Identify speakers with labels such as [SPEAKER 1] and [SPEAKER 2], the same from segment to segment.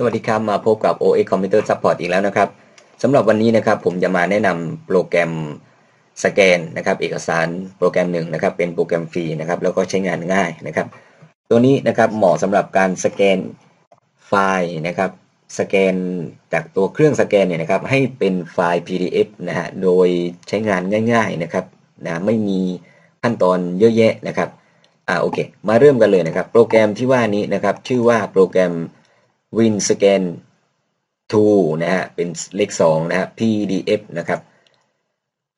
[SPEAKER 1] สวัสดีครับ มาพบกับ OX Computer Support อีกแล้วนะครับสำหรับวันนี้นะครับผมจะมาแนะนำโปรแกรมสแกนนะครับ เอกสารโปรแกรมหนึ่งนะครับ เป็นโปรแกรมฟรีนะครับ แล้วก็ใช้งานง่ายนะครับ ตัวนี้นะครับเหมาะสำหรับการสแกนไฟล์นะครับ สแกนจากตัวเครื่องสแกนเนี่ยนะครับ ให้เป็นไฟล์ PDF นะฮะโดยใช้งานง่าย ๆนะครับนะไม่มีขั้นตอนเยอะแยะนะครับอ่าโอเค มาเริ่มกันเลยนะครับ โปรแกรมที่ว่านี้นะครับ ชื่อว่าโปรแกรม WinScan 2นะฮะเป็นเลข2นะฮะ PDF นะครับ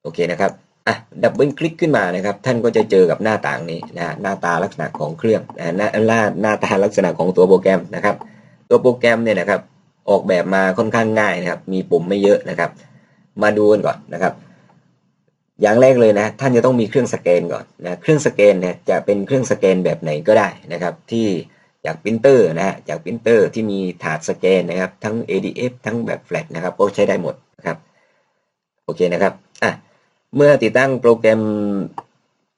[SPEAKER 1] โอเคนะครับอะดับเบิลคลิกขึ้นมานะครับ ท่านก็จะเจอกับหน้าต่างนี้นะหน้าตาลักษณะของเครื่องนะหน้าหน้าหน้าตาลักษณะของตัวโปรแกรมนะครับ ตัวโปรแกรมเนี่ยนะครับ ออกแบบมาค่อนข้างง่ายนะครับ มีปุ่มไม่เยอะนะครับ มาดูกันก่อนนะครับ อย่างแรกเลยนะ ท่านจะต้องมีเครื่องสแกนก่อนนะเครื่องสแกนเนี่ยจะเป็นเครื่องสแกนแบบไหนก็ได้นะครับ ที่ จากปรินเตอร์นะฮะจากปรินเตอร์ที่มีถาดสแกนนะครับ ทั้ง ADF ทั้งแบบแฟลชนะครับก็ใช้ได้หมดนะครับโอเคนะครับอะเมื่อติดตั้งโปรแกรม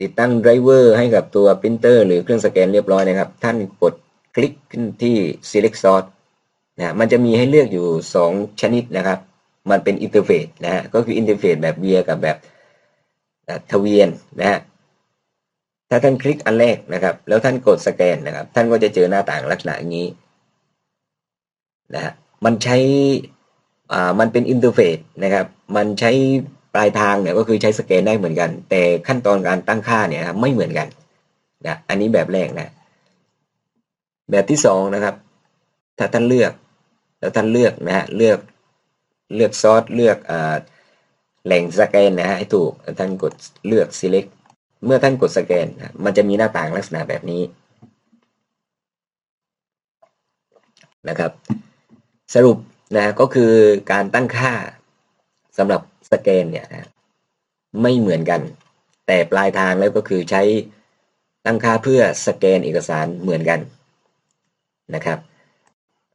[SPEAKER 1] ติดตั้งไดรเวอร์ให้กับตัวปรินเตอร์หรือเครื่องสแกนเรียบร้อยนะครับ ท่านกดคลิกขึ้นที่ select source นะมันจะมีให้เลือกอยู่ 2 ชนิดนะครับ มันเป็นอินเทอร์เฟซนะฮะก็คืออินเทอร์เฟซแบบเวียกับแบบทเวียนนะฮะ ถ้าท่านคลิกอันแรกนะครับ แล้วท่านกดสแกนนะครับ ท่านก็จะเจอหน้าต่างลักษณะอย่างนี้นะฮะมันใช้อ่ามันเป็นอินเทอร์เฟซนะครับ มันใช้ปลายทางเนี่ยก็คือใช้สแกนได้เหมือนกัน แต่ขั้นตอนการตั้งค่าเนี่ยไม่เหมือนกันนะอันนี้แบบแรกนะ แบบที่สองนะครับ ถ้าท่านเลือกแล้วท่านเลือกนะฮะเลือกเลือกซอสเลือกอ่าแหล่งสแกนนะฮะให้ถูกท่านกดเลือก select เมื่อท่านกดสแกน มันจะมีหน้าต่างลักษณะแบบนี้นะครับ สรุปนะก็คือการตั้งค่าสำหรับสแกนเนี่ยนะไม่เหมือนกัน แต่ปลายทางแล้วก็คือใช้ตั้งค่าเพื่อสแกนเอกสารเหมือนกันนะครับ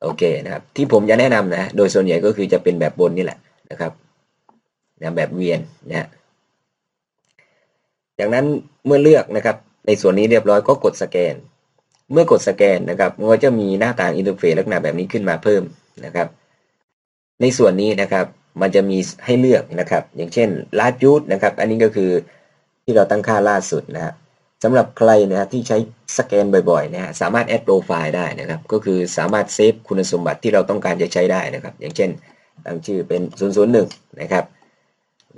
[SPEAKER 1] โอเคนะครับ ที่ผมจะแนะนำนะ โดยส่วนใหญ่ก็คือจะเป็นแบบบนนี่แหละนะครับนะแบบเวียนนะ จากนั้นเมื่อเลือกนะครับในส่วนนี้เรียบร้อยก็กดสแกน เมื่อกดสแกนนะครับมันก็จะมีหน้าต่างอินเทอร์เฟซลักษณะแบบนี้ขึ้นมาเพิ่มนะครับ ในส่วนนี้นะครับมันจะมีให้เลือกนะครับ อย่างเช่นลาดยูดนะครับ อันนี้ก็คือที่เราตั้งค่าล่าสุดนะฮะสำหรับใครนะฮะที่ใช้สแกนบ่อยๆนะฮะสามารถแอดโปรไฟล์ได้นะครับ ก็คือสามารถเซฟคุณสมบัติที่เราต้องการจะใช้ได้นะครับ อย่างเช่นตั้งชื่อเป็น 001 นะครับ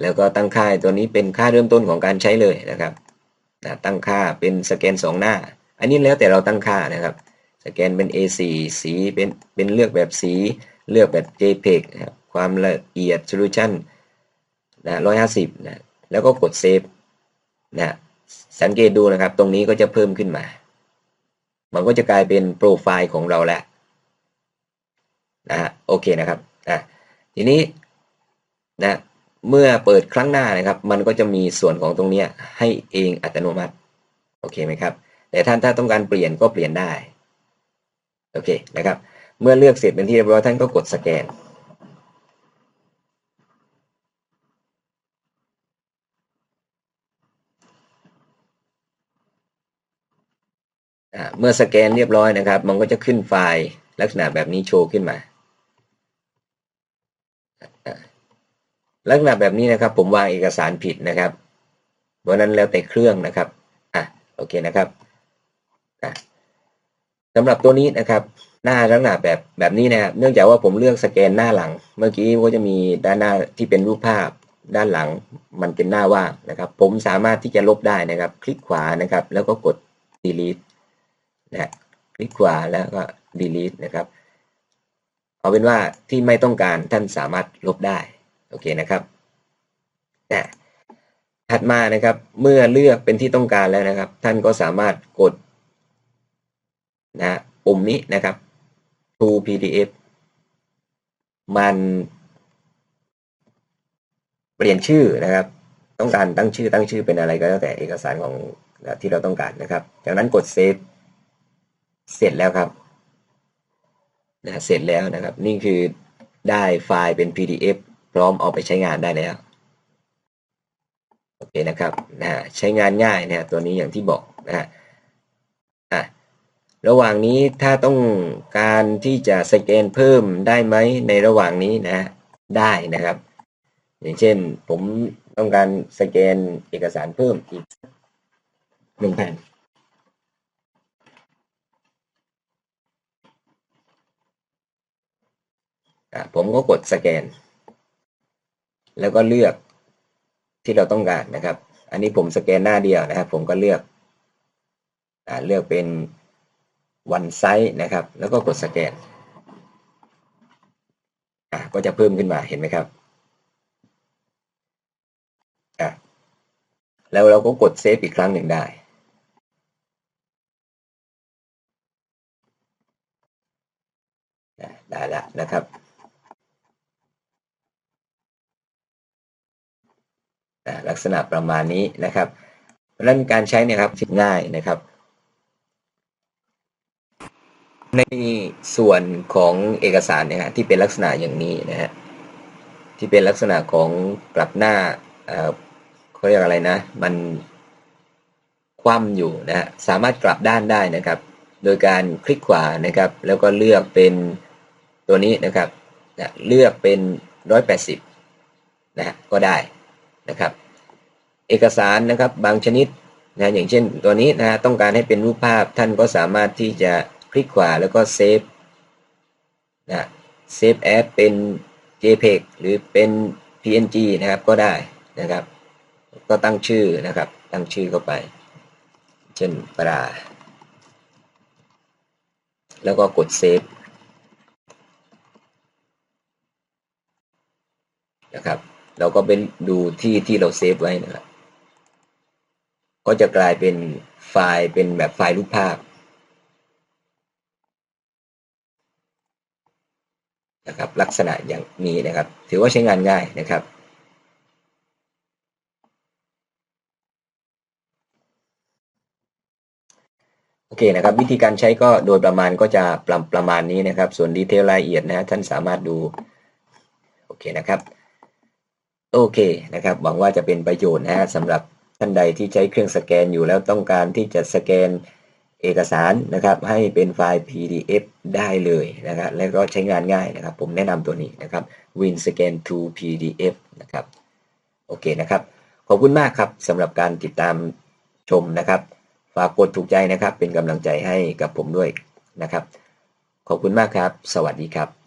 [SPEAKER 1] แล้วก็ตั้งค่าตัวนี้เป็นค่าเริ่มต้นของการใช้เลยนะครับนะตั้งค่าเป็นสแกน 2 หน้า อันนี้แล้วแต่เราตั้งค่านะครับ สแกนเป็น A4 สีเป็นเป็นเลือกแบบสีเลือกแบบ JPEG นะครับความละเอียด Solution นะ150นะแล้วก็กดเซฟนะสังเกตดูนะครับ ตรงนี้ก็จะเพิ่มขึ้นมา มันก็จะกลายเป็นโปรไฟล์ของเราแล้วนะฮะโอเคนะครับอะทีนี้นะ เมื่อเปิดครั้งหน้านะครับ มันก็จะมีส่วนของตรงนี้ให้เองอัตโนมัติ โอเคไหมครับ แต่ท่านถ้าต้องการเปลี่ยนก็เปลี่ยนได้ โอเคนะครับ เมื่อเลือกเสร็จเป็นที่เรียบร้อยท่านก็กดสแกน เมื่อสแกนเรียบร้อยนะครับ มันก็จะขึ้นไฟล์ลักษณะแบบนี้โชว์ขึ้นมา ลักษณะแบบนี้นะครับ ผมวางเอกสารผิดนะครับเพราะนั้นแล้วแต่เครื่องนะครับอะโอเคนะครับอะสำหรับตัวนี้นะครับ หน้าลักษณะแบบแบบนี้นะครับเนื่องจากว่าผมเลือกสแกนหน้าหลัง เมื่อกี้ก็จะมีด้านหน้าที่เป็นรูปภาพด้านหลังมันเป็นหน้าว่างนะครับ ผมสามารถที่จะลบได้นะครับ คลิกขวานะครับ แล้วก็กด delete นะคลิกขวาแล้วก็ delete นะครับ เอาเป็นว่าที่ไม่ต้องการท่านสามารถลบได้ โอเคนะครับนะถัดมานะครับ เมื่อเลือกเป็นที่ต้องการแล้วนะครับ ท่านก็สามารถกดนะปุ่มนี้นะครับ to PDF มันเปลี่ยนชื่อนะครับ ต้องการตั้งชื่อตั้งชื่อเป็นอะไรก็แล้วแต่เอกสารของที่เราต้องการนะครับ จากนั้นกด save เสร็จแล้วครับนะเสร็จแล้วนะครับ นี่คือได้ไฟล์เป็น PDF พร้อมเอาไปใช้งานได้แล้วโอเคนะครับนะใช้งานง่ายนะตัวนี้อย่างที่บอกนะฮะอะระหว่างนี้ถ้าต้องการที่จะสแกนเพิ่มได้ไหมในระหว่างนี้นะได้นะครับ อย่างเช่นผมต้องการสแกนเอกสารเพิ่มอีกหนึ่งแผ่นผมก็กดสแกน แล้วก็เลือกที่เราต้องการนะครับ อันนี้ผมสแกนหน้าเดียวนะครับ ผมก็เลือกอเลือกเป็นวันไซส์นะครับ แล้วก็กดสแกนก็จะเพิ่มขึ้นมาเห็นไหมครับแล้วเราก็กดเซฟอีกครั้งหนึ่งได้ได้ล้วนะครับอะ ลักษณะประมาณนี้นะครับเพราะนั้นการใช้เนะครับง่ายนะครับ ในส่วนของเอกสารเนี่ยฮะที่เป็นลักษณะอย่างนี้นะฮะที่เป็นลักษณะของกลับหน้าเอ่อเขาเรียกอะไรนะ มันคว่ำอยู่นะฮะสามารถกลับด้านได้นะครับ โดยการคลิกขวานะครับ แล้วก็เลือกเป็นตัวนี้นะครับนะเลือกเป็น 180นะฮะก็ได้ นะครับ เอกสารนะครับบางชนิดนะอย่างเช่นตัวนี้นะฮะต้องการให้เป็นรูปภาพท่านก็สามารถที่จะคลิกขวาแล้วก็เซฟนะเซฟแอปเป็น JPEG หรือเป็น PNG นะครับก็ได้นะครับ ก็ตั้งชื่อนะครับ ตั้งชื่อเข้าไป เช่นปลาแล้วก็กดเซฟนะครับ เราก็ไปดูที่ที่เราเซฟไว้นะครับก็จะกลายเป็นไฟล์เป็นแบบไฟล์รูปภาพนะครับลักษณะอย่างนี้นะครับ ถือว่าใช้งานง่ายนะครับ โอเคนะครับ วิธีการใช้ก็โดยประมาณก็จะประประมาณนี้นะครับ ส่วนดีเทลรายละเอียดนะท่านสามารถดู โอเคนะครับ โอเคนะครับ หวังว่าจะเป็นประโยชน์นะฮะสำหรับท่านใดที่ใช้เครื่องสแกนอยู่แล้วต้องการที่จะสแกนเอกสารนะครับ ให้เป็นไฟล์ PDF ได้เลยนะครับและก็ใช้งานง่ายนะครับ ผมแนะนำตัวนี้นะครับ WinScan to PDF นะครับโอเคนะครับ ขอบคุณมากครับสำหรับการติดตามชมนะครับ ฝากกดถูกใจนะครับ เป็นกำลังใจให้กับผมด้วยนะครับ ขอบคุณมากครับ สวัสดีครับ